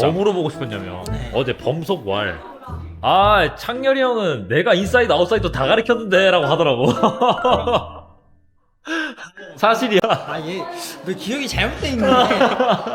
뭐 물어보고 싶었냐면 네. 어제 범석 왈. 아 창렬이 형은 내가 인사이드 아웃사이드 다 가르쳤는데 라고 하더라고. 사실이야. 아 얘 왜 기억이 잘못돼 있는데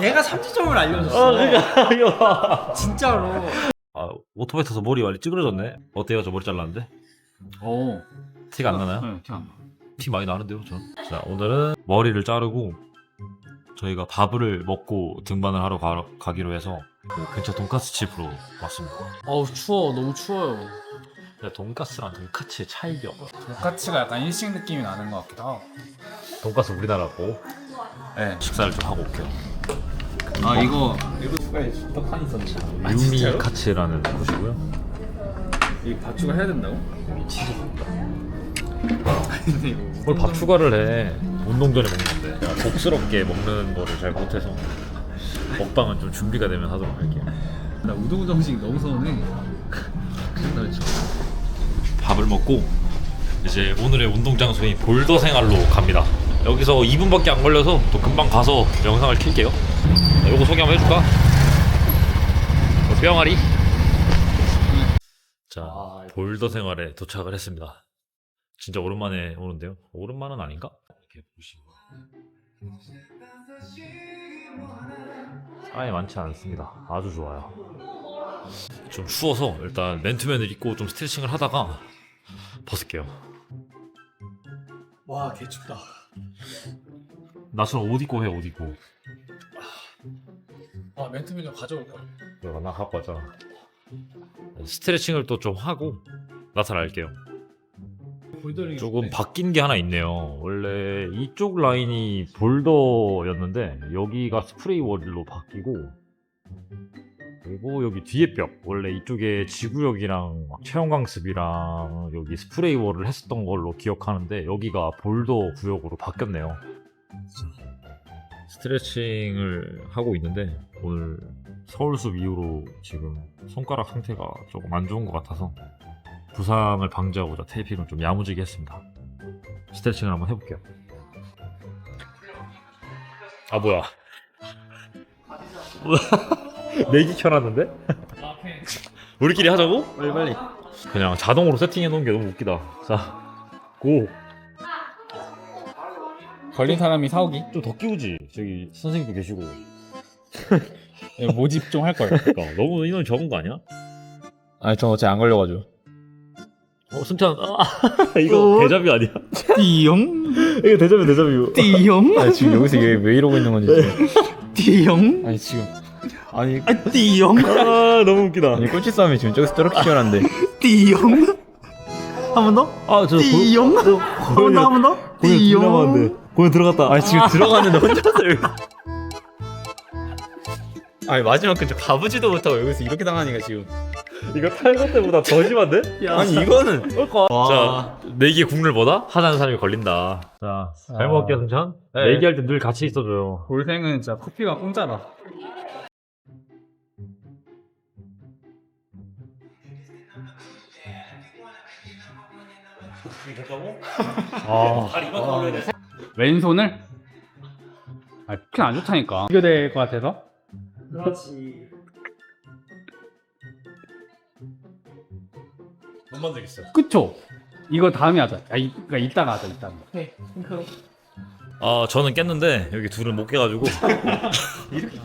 내가 3점을 알려줬어 어 그러니까. 진짜로 아 오토바이 타서 머리 완전 찌그러졌네. 어때요 저 머리 잘랐는데? 오. 티가 안 나나요? 네, 티안 나. 티 많이 나는데요 전. 자 오늘은 머리를 자르고 저희가 밥을 먹고 등반을 하러 가, 가기로 해서 그 근처 돈가스 집으로 왔습니다. 어우 추워, 너무 추워요. 근데 돈가스랑 돈카츠의 차이가 돈까치가 약간 일식 느낌이 나는 것 같기도 하고. 돈가스 우리나라고 네. 식사를 좀 하고 올게요. 아 이거 이거 추가해 떡하니 있었지. 유미 카츠라는 곳이고요. 이 밥 추가 해야 된다고? 이거 뭘밥 추가를 해? 운동 전에 먹는데 제가 복스럽게 먹는 거를 잘 못해서 먹방은 좀 준비가 되면 하도록 할게요. 나 우동 정식 너무 서운해. 그렇죠. 밥을 먹고 이제 오늘의 운동 장소인 볼더 생활로 갑니다. 여기서 2분밖에 안 걸려서 또 금방 가서 영상을 킬게요. 자, 요거 소개 한번 해줄까? 요 뿅아리. 자, 볼더 생활에 도착을 했습니다. 진짜 오랜만에 오는데요. 오랜만은 아닌가? 이렇게 보시고. 사람이 많지 않습니다. 아주 좋아요. 좀 추워서 일단 맨투맨을 입고 좀 스트레칭을 하다가 벗을게요. 와 개춥다 나처럼 옷 입고 해, 옷 입고. 아 멘트맨 좀 가져올 걸. 내가 나 갖고 왔잖아. 스트레칭을 또 좀 하고 나타날게요. 조금 바뀐 게 하나 있네요. 원래 이쪽 라인이 볼더였는데 여기가 스프레이 월로 바뀌고 그리고 여기 뒤에 벽 원래 이쪽에 지구역이랑 체험강습이랑 여기 스프레이 월을 했었던 걸로 기억하는데 여기가 볼더 구역으로 바뀌었네요. 스트레칭을 하고 있는데 오늘 서울숲 이후로 지금 손가락 상태가 조금 안 좋은 것 같아서 부상을 방지하고자 테이핑을 좀 야무지게 했습니다. 스트레칭을 한번 해볼게요. 아 뭐야? 내기 켜놨는데? 우리끼리 하자고? 빨리 빨리 그냥 자동으로 세팅해 놓은 게 너무 웃기다. 자, 고. 걸린 사람이 사오기. 좀 더 끼우지. 저기 선생님도 계시고. 모집 좀 할 걸. 그러니까 너무 인원이 적은 거 아니야? 아니 저 어제 안 걸려가지고. 어, 승찬. 아, 이거 대자뷰 아니야? 띠용 이거 대자뷰 대자뷰. 띠용. 아니 지금 여기서 얘왜 이러고 있는 건지 지금. 띠용. 아니 지금 아니 아 띠용. 아, 너무 웃기다. 아니 꼴찌 싸움이 지금 저기서 저렇게 시원한데 띠용. 한 번 더? 아, 저 띠용. 한번 더, 한 번 더. 띠용. 공연 들어갔다. 아니 지금 들어가는데 혼자서 여기 아니 마지막 근처 가보지도 못하고 여기서 이렇게 당하니까 지금 이거 탈거 때보다 더 심한데? 아니 이거는 자, 내기의 국룰 보다 하자는 사람이 걸린다. 자, 잘 아. 먹을게요, 승찬. 네. 내기할 때 늘 같이 있어줘요. 볼생은 진짜 커피가 공짜다. 아, 왼손을 아, 키안 좋다니까. 이거 될것 같아서. 그렇지 못 만들겠어요. 그쵸? 이거 다음에 하자. 아, 이, 그러니까 이따가 하자, 이따가. 네 핑크로 아, 저는 깼는데 여기 둘은 못 깨가지고.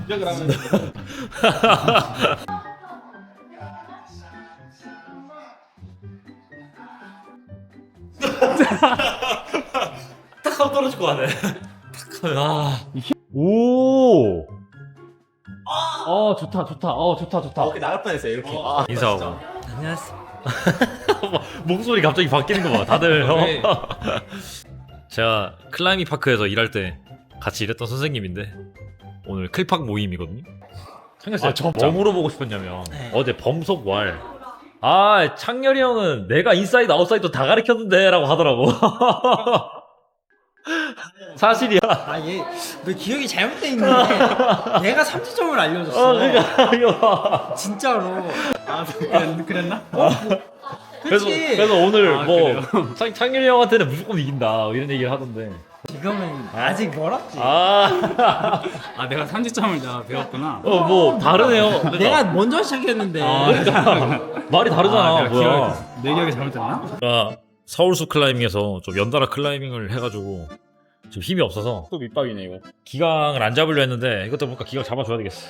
시작을 하면 딱 하고 떨어질 거 같네. 탁 하면 아. 오. 어, 좋다, 좋다. 어, 좋다, 좋다. 나갈 뻔했어요 이렇게 인사하고. 안녕하세요. 목소리 갑자기 바뀌는 거 봐. 다들. 어? 네. 제가 클라이밍 파크에서 일할 때 같이 일했던 선생님인데 오늘 클팍 모임이거든요. 창렬 아, 씨, 뭐 물어보고 싶었냐면 네. 어제 범석 왈. 아, 창렬이 형은 내가 인사이드 아웃사이드 다 가르쳤는데라고 하더라고. 사실이야. 아얘왜 기억이 잘못돼 있는데 내가 3점을 알려줬어 어, 그러니까 이거. 진짜로 아, 그랬, 그랬나? 그래서 그치 그래서 오늘 아, 뭐 창, 창렬이 형한테는 무조건 이긴다 이런 얘기를 하던데 지금은 아직 멀었지. 아, 아 내가 삼지점을 내가 배웠구나. 어, 뭐 다르네요. 내가 먼저 시작했는데. 말이 다르잖아. 아, 내가 뭐야? 기억이- 내 기억이 잘못됐나? 제가 서울숲 클라이밍에서 좀 연달아 클라이밍을 해가지고 지금 힘이 없어서 또 밑밥이네 이거. 기강을 안 잡으려 했는데 이것도 보니까 기강 잡아줘야 되겠어.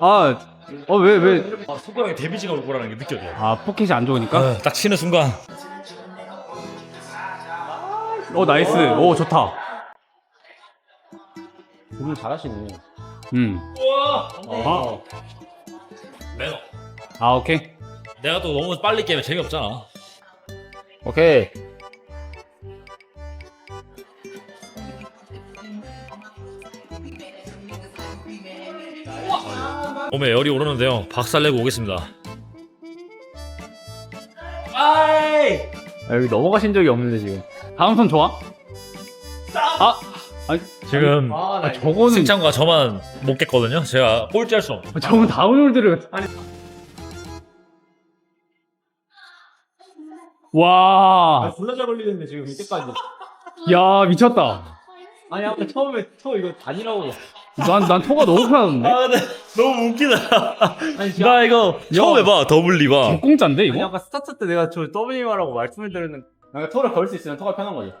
아, 어 왜 왜? 아, 손가락에 데미지가 올 거라는 게 느껴져. 아 포켓이 안 좋으니까? 아, 딱 치는 순간 어 나이스. 오 좋다. 오늘 잘하시네. 음. 아, 매너. 아 오케이. 내가 또 너무 빨리 깨면 재미없잖아. 오케이. 몸에 열이 오르는데요. 박살 내고 오겠습니다. 아, 여기 넘어가신 적이 없는데 지금. 다음 선 좋아? 아, 아니 지금 아, 저거는 승찬과 저만 못 깼거든요. 제가 꼴찌할 수 없어. 저건 다운홀드를. 아니. 와, 졸라 잘 걸리는데 지금 이때까지. 야 미쳤다. 아니 아까 처음에 터 이거 다니라고. 난 난 토가 너무 편하던데. 아, 근데 너무 웃기다. 나 이거 처음 해봐. 더블 리바. 공짜인데 아니 이거? 아까 스타트 때 내가 저 WR라고 말씀을 드렸는데 내가 터를 걸수 있으면 터가 편한 거지.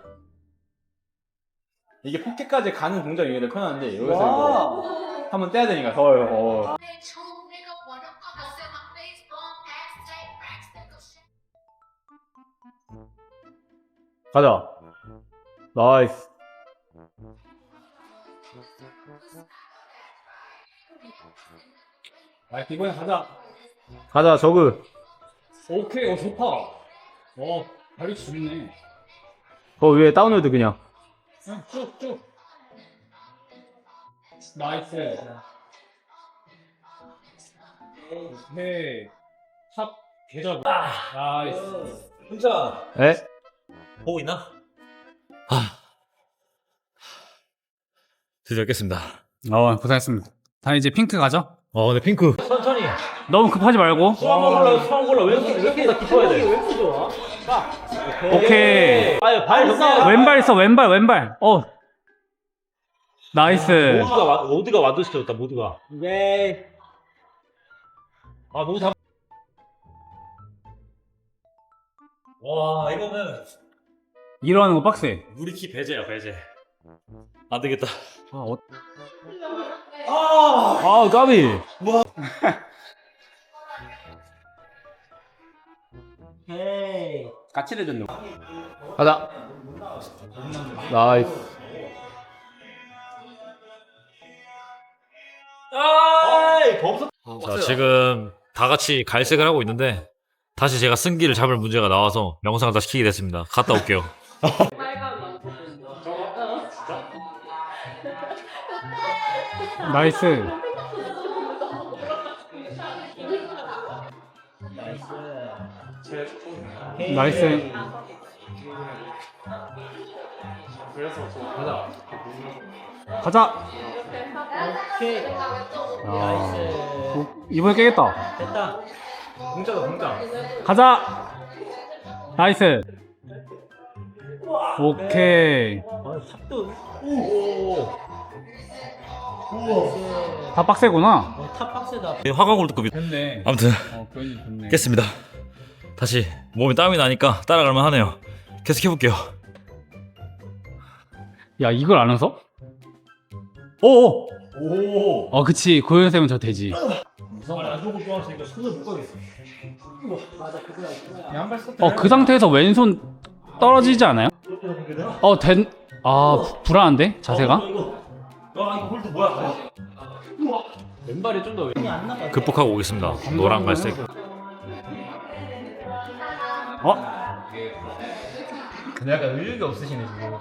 이게 포켓까지 가는 동작이 되게 편한데 여기서 이거 한번 떼야 되니까 더 어. 가자. 나이스. 아, 이번에 가자. 가자, 저그. 오케이, 어 좋다. 어, 다리 죽네. 거 위에 다운로드 그냥. 쭉 쭉. 나이스. 오케이. 탑 계좌. 나이스. 혼자 에? 보고 있나? 아. 드디어 깼습니다. 어, 고생했습니다. 다 이제 핑크 가죠? 어, 근데 핑크. 천천히. 너무 급하지 말고. 수학 골라, 수학 골라. 왜 이렇게, 왜 이렇게 다 깊어야 돼? 오케이. 아유, 발 정말. 왼발 써, 왼발, 왼발. 어. 나이스. 모두가, 와- 모두가 완도시켜줬다, 모두가. 네. 아, 너무 잘. 와, 이거는 일어나는 거 빡세. 우리 키 배제야, 배제. 안 되겠다. 아, 어... 아! 아 까비. 헤이. 같이 내줬네. 가자. 나이스. 아이, 범석. 자, 지금 다 같이 갈색을 하고 있는데 다시 제가 승기를 잡을 문제가 나와서 영상을 다시 키게 됐습니다. 갔다 올게요. 나이스. 나이스. 가자. 오케이. 아, 오, 이번에 깨겠다. 됐다. 공짜다, 공짜. 가자. 나이스. 오케이. 어, 탑도. 다 빡세구나. 어, 탑 박스다. 화강 골드급이. 됐네. 아무튼 어, 좋네. 깼습니다. 다시 몸에 땀이 나니까 따라갈만 하네요. 계속 해볼게요. 야, 이걸 안 웃어? 오! 오. 어, 그치. 고현 쌤은 저 되지. 안 좋은 거 좋아하시니까 손을 못 가겠어. 어, 그 상태에서 왼손 떨어지지 않아요? 어, 된, 아, 부- 불안한데? 자세가? 극복하고 오겠습니다. 노란 갈색. 어? 근데 약간 의욕이 없으시네, 지금.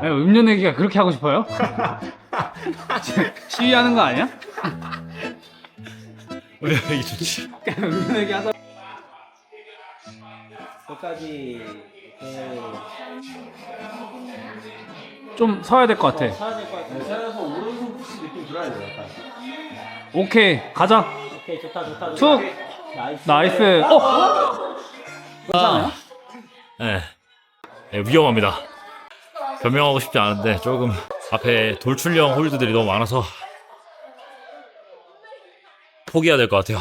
아니, 음료 내기가 그렇게 하고 싶어요? 시위하는 거 아니야? 왜 이게 좋지? 음료 내기 하다. 끝까지. 좀 서야 될 것 같아. 사야 될 것 같아. 살려서 오른손 푸시 느낌 들어야 돼, 약간. 오케이, 가자. 오케이, 좋다, 좋다. 투! 좋다. 나이스. 나이스. 어? 괜찮아요? 네. 네, 위험합니다. 변명하고 싶지 않은데 조금 앞에 돌출형 홀드들이 너무 많아서 포기해야 될 것 같아요.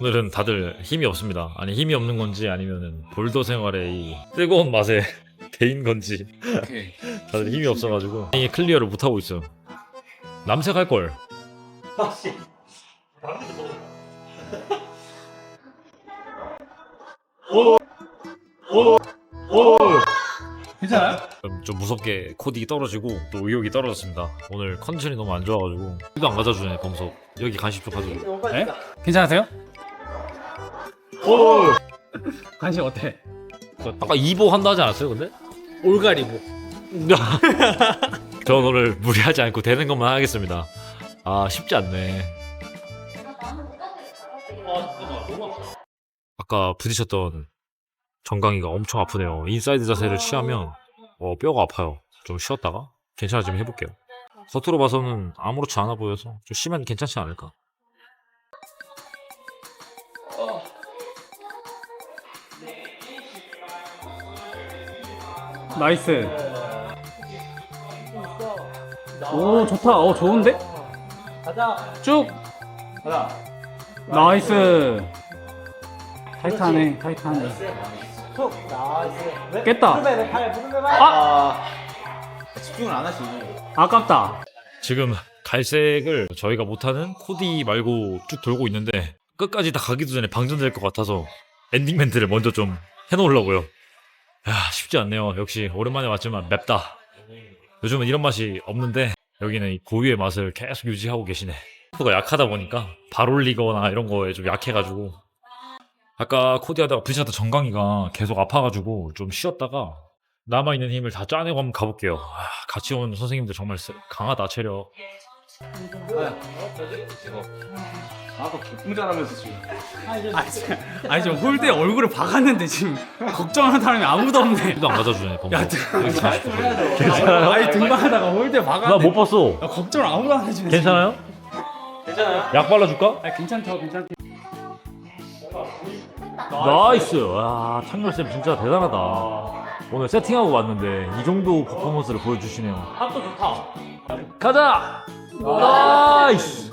오늘은 다들 힘이 없습니다. 아니 힘이 없는 건지 아니면은 볼더 생활의 이 뜨거운 맛에 대인 건지 오케이. 다들 힘이 없어가지고 이 클리어를 못 하고 있어요. 남색 할 걸. 괜찮아요? 좀, 좀 무섭게 코딩이 떨어지고 또 의욕이 떨어졌습니다. 오늘 컨디션이 너무 안 좋아가지고 술도 안 가져주네 범석. 여기 간식 좀 가져줘. 네? 괜찮으세요? 간식 어때? 아까 2보 한다 하지 않았어요 근데? 올가리고. 전 오늘 무리하지 않고 되는 것만 하겠습니다. 아 쉽지 않네. 아까 부딪혔던 정강이가 엄청 아프네요. 인사이드 자세를 취하면 어, 뼈가 아파요. 좀 쉬었다가 괜찮아지면 해볼게요. 겉으로 봐서는 아무렇지 않아 보여서 좀 쉬면 괜찮지 않을까. 나이스. 오 좋다. 어 좋은데? 가자. 쭉. 가자. 나이스. 타이트하네. 타이트하네. 툭. 나이스. 왜? 깼다. 무릎에 무릎에 팔. 아. 집중을 안 하시. 아깝다. 지금 갈색을 저희가 못하는 코디 말고 쭉 돌고 있는데 끝까지 다 가기도 전에 방전될 것 같아서 엔딩 멘트를 먼저 좀 해놓으려고요. 야 쉽지 않네요. 역시 오랜만에 왔지만 맵다. 요즘은 이런 맛이 없는데 여기는 이 고유의 맛을 계속 유지하고 계시네. 가 약하다 보니까 발 올리거나 이런 거에 좀 약해가지고 아까 코디하다가 부딪혔던 정강이가 계속 아파가지고 좀 쉬었다가 남아있는 힘을 다 짜내고 한번 가볼게요. 아, 같이 온 선생님들 정말 세- 강하다 체력. 아 까 개풍 잘하면서 지금. 아니 지금 홀대 얼굴을 박았는데 지금 걱정하는 사람이 아무도 없네. 도안 가져주네. 범 야, 괜찮아요? 아니 등반하다가 홀대 나 박았는데. 못 봤어. 야, 걱정을 아무도 안 해주네. 괜찮아요? 괜찮아요? 약 발라줄까? 아 괜찮죠, 괜찮죠. 나이스. 와 창렬 쌤 진짜 대단하다. 오늘 세팅하고 왔는데 이 정도 퍼포먼스를 보여주시네요. 합도 좋다. 가자. 나이스.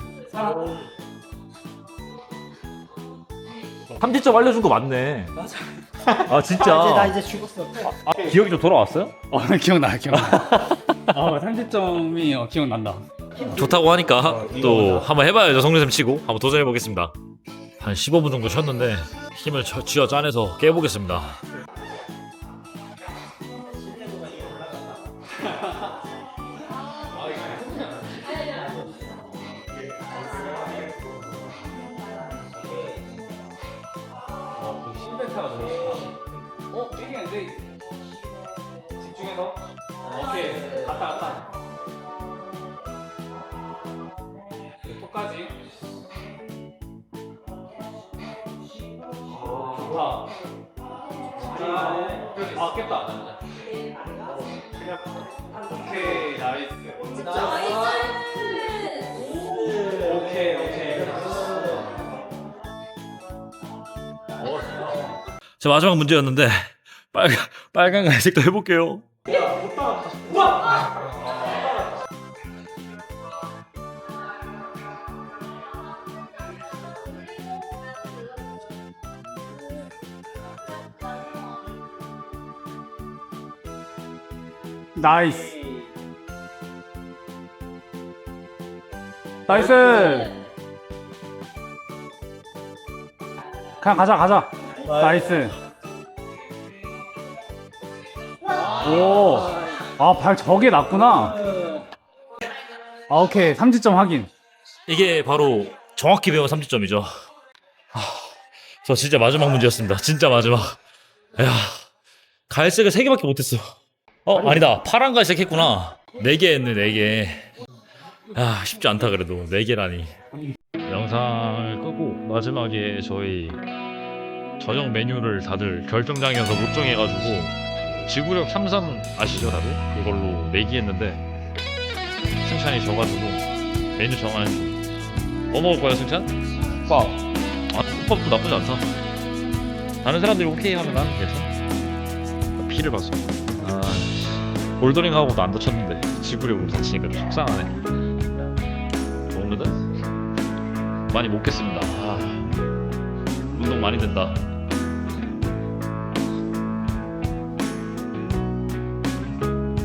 3지점 알려준 거 맞네. 맞아. 아 진짜. 아, 이제 나 이제 죽었어. 아, 기억이 좀 돌아왔어요? 어 기억나, 기억나. 아 30점이 어, 기억난다. 좋다고 하니까 또 한번 해봐야죠 성대쌤 치고 한번 도전해 보겠습니다 한 15분 정도 쉬었는데 힘을 저- 쥐어 짜내서 깨보겠습니다 좋다. 아, 깼다. 오케이, 나이스. 오케이, 오케이. 자 마지막 문제였는데 빨간 빨간 갈색도 해볼게요 나이스. 나이스. 그냥 가자, 가자. 나이스. 오. 아, 발 저게 났구나. 아, 오케이. 3지점 확인. 이게 바로 정확히 배운 3지점이죠 저 진짜 마지막 문제였습니다 진짜 마지막 야 갈색을 3개밖에 못했어 어 아니다 파란 갈색 했구나 4개 했네 4개 아 쉽지 않다 그래도 4개라니 영상을 끄고 마지막에 저희 저녁 메뉴를 다들 결정장에서 못 정해가지고 지구력 33 아시죠 다들? 그걸로 내기 했는데 승찬이 져가지고 메뉴 정하는 중. 뭐 먹을 거야 승찬? 밥. 아 국밥도 나쁘지 않다 다른 사람들이 오케이 하면 나는 괜찮아 피를 봤어 아 씨. 볼더링하고도 안 다쳤는데 지구력 으로 다치니까 좀 속상하네 오늘은 많이 못 겠습니다 아, 운동 많이 된다